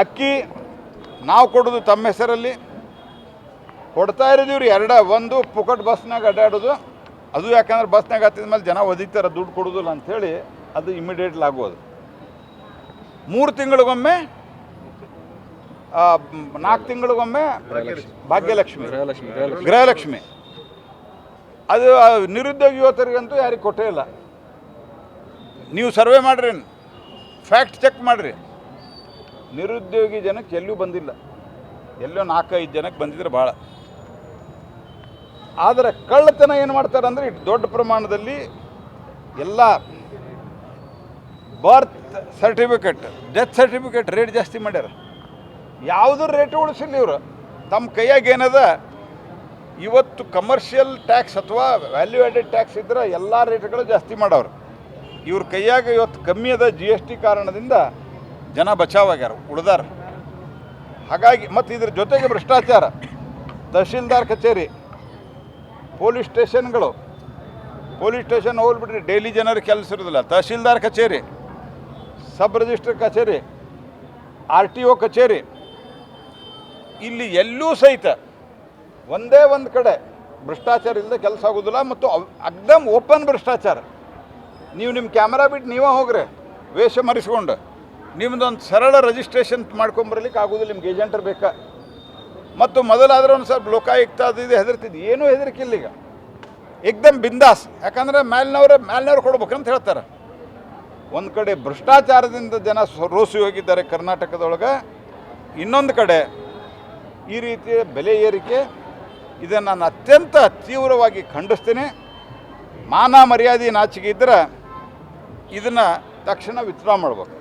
ಅಕ್ಕಿ ನಾವು ಕೊಡೋದು ತಮ್ಮ ಹೆಸರಲ್ಲಿ. ಕೊಡ್ತಾ ಇರೋದು ರೀ ಎರಡ, ಒಂದು, ಪುಕಟ್ ಬಸ್ನಾಗ ಅಡ್ಡಾಡೋದು ಅದು ಯಾಕಂದ್ರೆ ಬಸ್ನಾಗ ಹತ್ತಿದ ಮೇಲೆ ಜನ ಒದಿತಾರೆ, ದುಡ್ಡು ಕೊಡೋದಿಲ್ಲ ಅಂಥೇಳಿ ಅದು ಇಮಿಡಿಯೇಟ್ಲಿ ಆಗೋದು. ಮೂರು ತಿಂಗಳಿಗೊಮ್ಮೆ ನಾಲ್ಕು ತಿಂಗಳಿಗೊಮ್ಮೆ ಭಾಗ್ಯಲಕ್ಷ್ಮಿ. ಗೃಹಲಕ್ಷ್ಮಿ. ಅದು ನಿರುದ್ಯೋಗ ಯುವತರಿಗಂತೂ ಯಾರಿಗೆ ಕೊಟ್ಟೇ ಇಲ್ಲ. ನೀವು ಸರ್ವೆ ಮಾಡ್ರಿ, ಫ್ಯಾಕ್ಟ್ ಚೆಕ್ ಮಾಡಿರಿ. ನಿರುದ್ಯೋಗಿ ಜನಕ್ಕೆ ಎಲ್ಲೂ ಬಂದಿಲ್ಲ. ಎಲ್ಲೋ ನಾಲ್ಕೈದು ಜನಕ್ಕೆ ಬಂದಿದ್ರೆ ಭಾಳ. ಆದರೆ ಕಳ್ಳತನ ಏನು ಮಾಡ್ತಾರೆ ಅಂದರೆ ದೊಡ್ಡ ಪ್ರಮಾಣದಲ್ಲಿ ಎಲ್ಲ birth certificate, death certificate rate ಜಾಸ್ತಿ ಮಾಡ್ಯಾರ. ಯಾವುದು ರೇಟ್ ಉಳಿಸಿಲ್ಲ ಇವರು. ತಮ್ಮ ಕೈಯಾಗ ಏನದ? ಇವತ್ತು ಕಮರ್ಷಿಯಲ್ ಟ್ಯಾಕ್ಸ್ ಅಥವಾ ವ್ಯಾಲ್ಯೂ ಆ್ಯಡೆಡ್ ಟ್ಯಾಕ್ಸ್ ಇದ್ರೆ ಎಲ್ಲ ರೇಟ್ಗಳು ಜಾಸ್ತಿ ಮಾಡವ್ರು. ಇವ್ರ ಕೈಯಾಗ ಇವತ್ತು ಕಮ್ಮಿ ಅದ ಜಿ ಎಸ್ ಟಿ ಕಾರಣದಿಂದ ಜನ ಬಚಾವಾಗ್ಯಾರ, ಉಳ್ದಾರ. ಹಾಗಾಗಿ ಮತ್ತು ಇದ್ರ ಜೊತೆಗೆ ಭ್ರಷ್ಟಾಚಾರ, ತಹಶೀಲ್ದಾರ್ ಕಚೇರಿ, ಪೊಲೀಸ್ ಸ್ಟೇಷನ್ಗಳು. ಪೊಲೀಸ್ ಸ್ಟೇಷನ್ ಹೋಗ್ಬಿಟ್ರಿ ಡೈಲಿ ಜನರ ಕೆಲಸ ಇರೋದಿಲ್ಲ. ತಹಶೀಲ್ದಾರ್ ಕಚೇರಿ, ಸಬ್ ರಿಜಿಸ್ಟರ್ ಕಚೇರಿ, ಆರ್ ಟಿ ಒ ಕಚೇರಿ. ಇಲ್ಲಿ ಎಲ್ಲೂ ಸಹಿತ ಒಂದೇ ಒಂದು ಕಡೆ ಭ್ರಷ್ಟಾಚಾರ ಇಲ್ಲದೆ ಕೆಲಸ ಆಗೋದಿಲ್ಲ ಮತ್ತು ಅಗ್ದಮ್ ಓಪನ್ ಭ್ರಷ್ಟಾಚಾರ. ನೀವು ನಿಮ್ಮ ಕ್ಯಾಮ್ರಾ ಬಿಟ್ಟು ನೀವೇ ಹೋಗ್ರಿ, ವೇಷ ಮರೆಸ್ಕೊಂಡು. ನಿಮ್ದೊಂದು ಸರಳ ರಿಜಿಸ್ಟ್ರೇಷನ್ ಮಾಡ್ಕೊಂಬರ್ಲಿಕ್ಕೆ ಆಗೋದಿಲ್ಲ, ನಿಮ್ಗೆ ಏಜೆಂಟರ್ ಬೇಕಾ? ಮತ್ತು ಮೊದಲಾದ್ರೆ ಒಂದು ಸ್ವಲ್ಪ ಲೋಕಾಯುಕ್ತ ಅದು ಇದು ಹೆದರ್ತಿದ್ದು, ಏನೂ ಹೆದರಿಕಿಲ್ಲ ಈಗ. ಏಕ್ದಮ್ ಬಿಂದಾಸ್, ಯಾಕಂದ್ರೆ ಮೇಲಿನವ್ರೆ ಕೊಡ್ಬೇಕು ಕೊಡ್ಬೇಕಂತ ಹೇಳ್ತಾರೆ. ಒಂದು ಕಡೆ ಭ್ರಷ್ಟಾಚಾರದಿಂದ ಜನ ರೋಸಿ ಹೋಗಿದ್ದಾರೆ ಕರ್ನಾಟಕದೊಳಗೆ, ಇನ್ನೊಂದು ಕಡೆ ಈ ರೀತಿಯ ಬೆಲೆ ಏರಿಕೆ, ಇದನ್ನು ನಾನು ಅತ್ಯಂತ ತೀವ್ರವಾಗಿ ಖಂಡಿಸ್ತೀನಿ. ಮಾನ ಮರ್ಯಾದೆ ನಾಚಿಕೆ ಇದ್ದರೆ ಇದನ್ನು ತಕ್ಷಣ ವಿತ್ಡ್ರಾ ಮಾಡ್ಬೇಕು.